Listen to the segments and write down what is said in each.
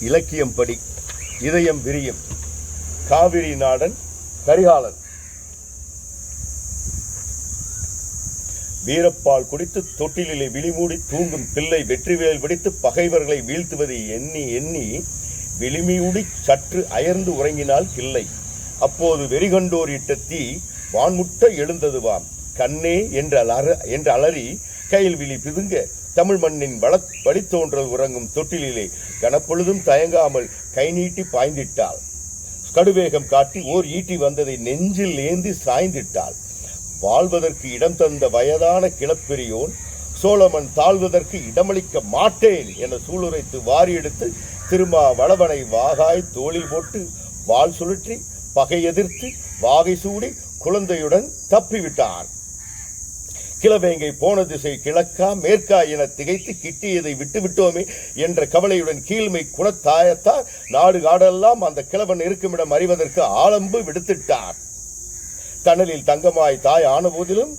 இலக்கியம் படி இதயம் விரியும். காவிரி நாடன் கரிகாலன். வீரப்பால் குடித்து தொட்டிலிலே விழிமூடி தூங்கும் பிள்ளை வெற்றிவேல் வெடித்து பகைவர்களை வீழ்த்துவதை எண்ணி எண்ணி விளிமியுடி சற்று அயர்ந்து உறங்கினால் கிள்ளை. அப்போது வெறிகண்டோர் இட்ட தீ வான்முட்ட எழுந்ததுவாம். கண்ணே என்ற அலற என்று அலறி கையில் விழி பிதுங்க தமிழ் மண்ணின் வள வழித்தோன்றல் உறங்கும் தொட்டிலிலே கனப்பொழுதும் தயங்காமல் கை நீட்டி பாய்ந்திட்டாள். கடுவேகம் காட்டி ஓர் ஈட்டி வந்ததை நெஞ்சில் ஏந்தி சாய்ந்திட்டாள். வாழ்வதற்கு இடம் தந்த வயதான கிளப்பெரியோன் சோழமன் தாழ்வதற்கு இடமளிக்க மாட்டேன் என சூளுரைத்து வாரி எடுத்து திருமா வளவனை வாகாய் தோளில் போட்டு வாள் சுழற்றி பகை எதிர்த்து வாகை சூடி குழந்தையுடன் தப்பிவிட்டான். கிழவேங்கை போன திசை கிழக்கா மேற்கா என திகைத்து கிட்டியதை விட்டு விட்டோமே என்ற கவலையுடன் கீழ்மை குணத்தாயத்தார் நாடு காடெல்லாம் அந்த கிழவன் இருக்குமிடம் அறிவதற்கு ஆலம்பு விடுத்துட்டார் தணலில் தங்கமாய் தாய் ஆன போதிலும்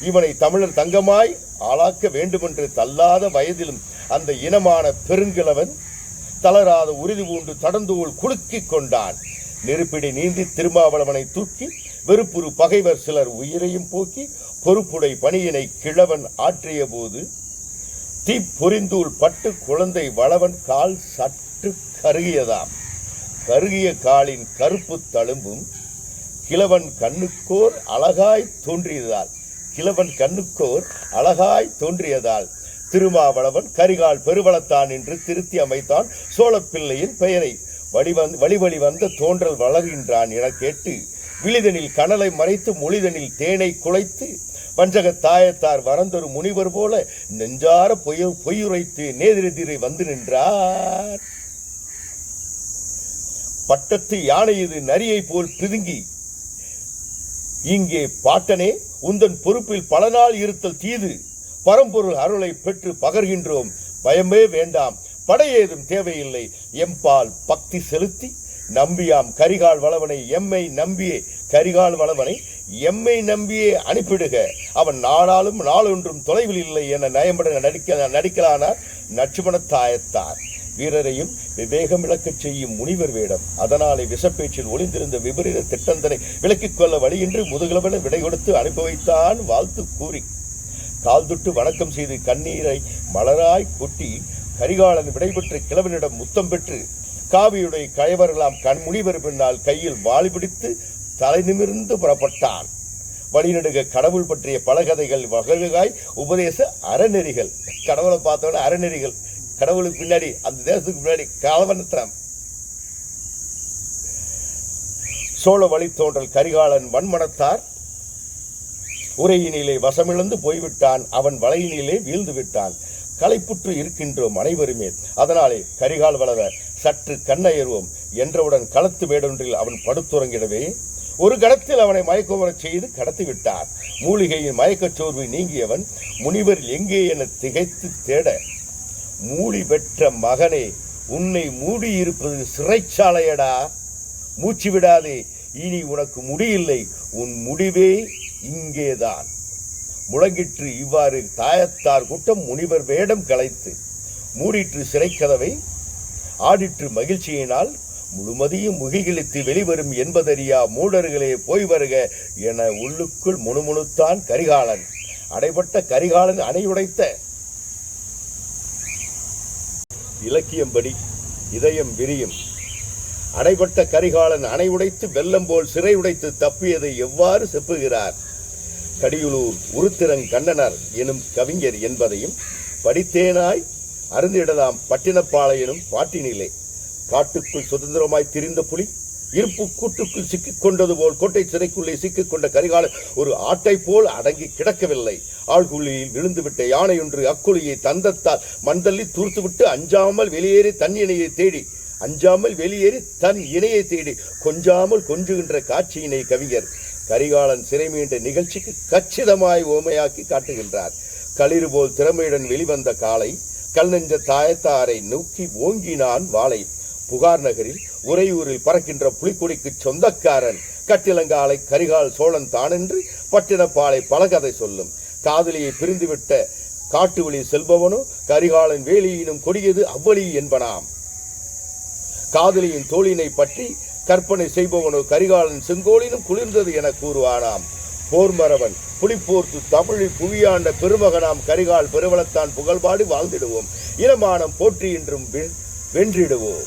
இவனை தமிழர் தங்கமாய் ஆளாக்க வேண்டுமென்று தள்ளாத வயதிலும் அந்த இனமான பெருங்கிழவன் தளராத உறுதி பூண்டு தடந்தோள் குலுக்கிக் கொண்டான். நெருப்பிடி நீந்தி திருமாவளவனை தூக்கி வெறுப்புறு பகைவர் சிலர் உயிரையும் போக்கி பொறுப்புடை பணியினை கிழவன் ஆற்றிய போது தீப்பொறிந்தூள் பட்டு குழந்தை வளவன் கால் சற்று கருகியதாம். கருகிய காலின் கருப்பு தழும்பும் கிழவன் கண்ணுக்கோர் அழகாய் தோன்றியதால் கிழவன் கண்ணுக்கோர் அழகாய் தோன்றியதால் திருமாவளவன் கரிகால் பெருவளத்தான் என்று திருத்தி அமைத்தான் சோழப்பிள்ளையின் பெயரை. வழிவந் வழிவழி வந்த தோன்றல் வளர்கின்றான் என கேட்டு விழிதனில் கனலை மறைத்து மொழிதனில் தேனை குலைத்து வஞ்சக தாயத்தார் வரந்தொரு முனிவர் போல நெஞ்சார பொய் பொய்யுரைத்து நேதிரெதிரை வந்து நின்றார். பட்டத்து யானை இது நரியை போல் பிதுங்கி இங்கே பாட்டனே உந்தன் பொறுப்பில் பல நாள் இருத்தல் தீது பரம்பொருள் அருளை பெற்று பகர்கின்றோம். பயமே வேண்டாம் படையேதும் தேவையில்லை. எம்பால் பக்தி செலுத்தி நம்பியாம் கரிகால் வளவனை எம்மை நம்பியே கரிகால் வளவனை எம்மை நம்பியே அனுப்பிடுக. அவன் நாளாலும் நாளொன்றும் தொலைவில் இல்லை என நயம்பட நடிக்க நடிக்கலானார் நச்சுமணத்தாயத்தார் வீரரையும் விவேகம் விளக்கச் செய்யும் முனிவர் வேடம். அதனாலே விஷப்பேச்சில் ஒளிந்திருந்த விபரீத திட்டந்தனை விலக்கிக் கொள்ள வழியின்றி முதுகலவன விடை கொடுத்து அனுப்பி வைத்தான் வாழ்த்து கூறி. கால்துட்டு வணக்கம் செய்து கண்ணீரை மலராய் கொட்டி கரிகாலன் விடைபெற்று கிழவனிடம் முத்தம் பெற்று காவியுடைய கயவர்களாம் கண் முனிவர் பின்னால் கையில் வாளி பிடித்து தலை நிமிர்ந்து புறப்பட்டான். வழிநடுக கடவுள் பற்றிய பல கதைகள் வகைகாய் உபதேச அறநெறிகள். கடவுளை பார்த்தோட அறநெறிகள். கடவுளுக்கு பின்னாடி அந்த தேசத்துக்கு பின்னாடி காலவனத்திரம் சோழ வழித்தோன்றல் கரிகாலன் வன்மனத்தார். உரையினிலே வசமிழந்து போய்விட்டான். அவன் வலையினிலே வீழ்ந்து விட்டான். களைப்புற்று இருக்கின்றோம் அனைவருமே. அதனாலே கரிகால் வளர சற்று கண்ணயர்வோம் என்றவுடன் களத்து மேடொன்றில் அவன் படுத்துறங்கிடவே ஒரு கடத்தில் அவனை மயக்கமுறச் செய்து கடத்தி விட்டார். மூலிகையின் மயக்கச் சோர்வு நீங்கியவன் முனிவர் எங்கே என திகைத்து தேட மூடி பெற்ற மகனே உன்னை மூடியிருப்பது சிறைச்சாலையடா. மூச்சு விடாதே இனி உனக்கு முடியில்லை உன் முடிவே இங்கேதான். முழங்கிற்று இவ்வாறு தாயத்தார் கூட்டம் முனிவர் வேடம் கலைத்து மூடிற்று சிறைக்கதவை ஆடிற்று மகிழ்ச்சியினால் முழுமதியும் முகிகிழித்து வெளிவரும் என்பதறியா மூடர்களே போய் வருக என உள்ளுக்குள் முணுமுணுத்தான் கரிகாலன். அடைபட்ட கரிகாலன் அணையுடைத்த. இலக்கியம்படி இதயம் விரியும். அடைபட்ட கரிகாலன் அணை உடைத்து வெள்ளம் போல் சிறை உடைத்து தப்பியதை எவ்வாறு செப்புகிறார்? கடியுளூர் உருத்திரங் கண்ணனர் எனும் கவிஞர் என்பதையும் படித்தேனாய் அருந்திடலாம் பட்டினப்பாளையனும் பாட்டினிலே. காட்டுக்குள் சுதந்திரமாய் திரிந்த புலி இருப்பு கூட்டுக்குள் சிக்கிக் கொண்டது போல் கோட்டை சிறைக்குள்ளே சிக்கிக் கொண்ட கரிகாலன் ஒரு ஆட்டை போல் அடங்கி கிடக்கவில்லை. ஆழ்குழியில் விழுந்துவிட்ட யானையொன்று அக்குழியை தந்தத்தால் மண்தள்ளி தூர்த்துவிட்டு அஞ்சாமல் வெளியேறி தன் இணையை தேடி அஞ்சாமல் வெளியேறி தன் இணையை தேடி கொஞ்சாமல் கொஞ்சுகின்ற காட்சியினை கவிஞர் கரிகாலன் சிறை மீண்ட நிகழ்ச்சிக்கு கச்சிதமாய் ஓமையாக்கி காட்டுகின்றார். களிறு போல் திறமையுடன் வெளிவந்த காலை கல் நெஞ்ச தாயத்தாரை நோக்கி ஓங்கினான் வாளை. புகார் நகரில் உறையூரில் பறக்கின்ற புலிக்கொடிக்கு சொந்தக்காரன் கட்டிலங்காலை கரிகால் சோழன் தானென்று பட்டினப்பாலை பலகதை சொல்லும். காதலியை பிரிந்துவிட்ட காட்டு வழி செல்பவனோ கரிகாலன் வேலியினும் கொடியது அவ்வழி என்பனாம். காதலியின் தோளினை பற்றி கற்பனை செய்பவனோ கரிகாலன் செங்கோலினும் குளிர்ந்தது என கூறுவானாம். போர்மரவன் புலிப்போர்த்து தமிழில் புவியாண்ட பெருமகனாம் கரிகால் பெருவளத்தான் புகழ்பாடி வாழ்ந்திடுவோம். இனமானம் போற்றி என்றும் வெ- வென்றிடுவோம்.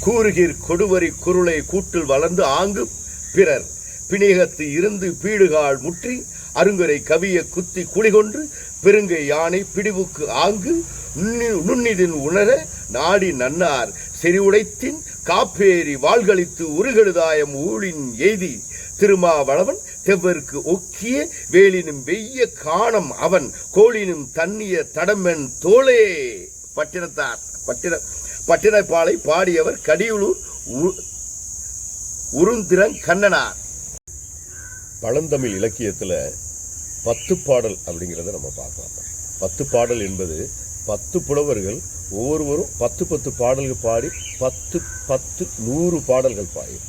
கூறுகிற் கொடுவரி குருளை கூட்டில் வளர்ந்து ஆங்கு பிறர். பிணிகத்து இருந்து பீடுகால் முற்றி அருங்கரை கவிய குத்தி குளிகொன்று பெருங்கை யானை பிடிவுக்கு ஆங்கு நுண்ணி- நுண்ணிதின் உணர நாடி நன்னார். செறிவுடைத்தின் காப்பேரி வாழ்களித்து உருகெழுதாயம் ஊழின் எய்தி. திருமாவளவன் தெவ்வருக்கு ஒக்கிய வேலினும் வெய்ய காணம் அவன் கோழினும் தண்ணிய தடமென் தோளே. பட்டினத்தார் பட்டின பட்டினப்பாலை பாடியவர் கடியுளூர் உ- உருந்திரன் கண்ணனார். பழந்தமிழ் இலக்கியத்துல பத்து பாடல் அப்படிங்கிறத நம்ம பார்க்கலாம். பத்து பாடல் என்பது பத்து புலவர்கள் ஒவ்வொருவரும் பத்து பத்து பாடல்கள் பாடி பத்து பத்து நூறு பாடல்கள் பாடி.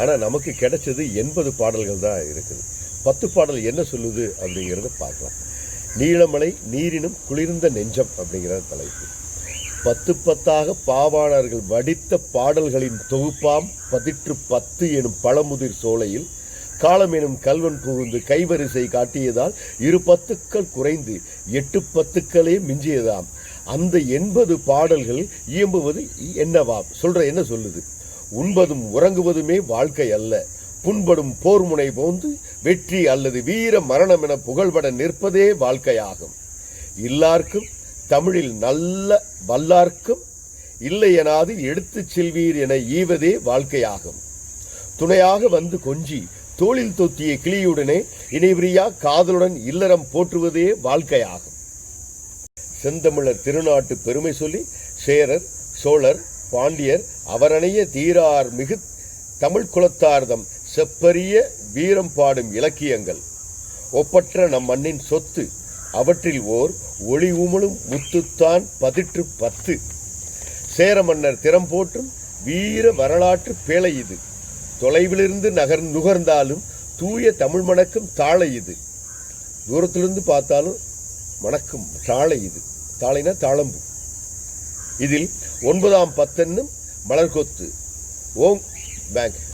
ஆனால் நமக்கு கிடைச்சது எண்பது பாடல்கள் தான் இருக்குது. பத்து பாடல் என்ன சொல்லுது அப்படிங்கிறத பார்க்கலாம். நீளமலை நீரினும் குளிர்ந்த நெஞ்சம் அப்படிங்கிற தலைப்பு. பத்து பத்தாக பாவாணர்கள் வடித்த பாடல்களின் தொகுப்பாம் பதிற்று பத்து எனும் பழமுதிர் சோலையில் காலம் எனும் கல்வன் புகுந்து கைவரிசை காட்டியதால் இரு பத்துக்கள் குறைந்து எட்டு பத்துக்களே மிஞ்சியதாம். அந்த எண்பது பாடல்கள் இயம்புவது என்னவாம்? சொல்ற என்ன சொல்லுது? உண்பதும் உறங்குவதுமே வாழ்க்கை அல்ல. புண்படும் போர் முனை போந்து வெற்றி அல்லது வீர மரணம் என புகழ்பட நிற்பதே வாழ்க்கையாகும். இல்லார்க்கும் தமிழில் நல்ல வல்லார்க்கும் இல்லையெனாது எடுத்துச் செல்வீர் என ஈவதே வாழ்க்கையாகும். துணையாக வந்து கொஞ்சி தோளில் தொத்திய கிளியுடனே இணைவிரியா காதலுடன் இல்லறம் போற்றுவதே வாழ்க்கையாகும். செந்தமிழர் திருநாட்டு பெருமை சொல்லி சேரர் சோழர் பாண்டியர் அவரணைய தீரார் மிகு தமிழ் குலத்தார்தம் செப்பரிய வீரம் பாடும் இலக்கியங்கள். ஒப்பற்ற நம் மண்ணின் சொத்து அவற்றில் ஓர் ஒளி உமிழும் முத்துத்தான் பதிற்று பத்து. சேர மன்னர் திறம் போற்றும் வீர வரலாற்று பேழை இது. தொலைவிலிருந்து நகர் நுகர்ந்தாலும் தூய தமிழ் மணக்கும் தாளை இது. தூரத்திலிருந்து பார்த்தாலும் மணக்கும் தாளை இது. தாளைனா தாளம்பு இதில் ஒன்பதாம் பத்தென்னும் மலர்கொத்து. ஓம் பேங்க்.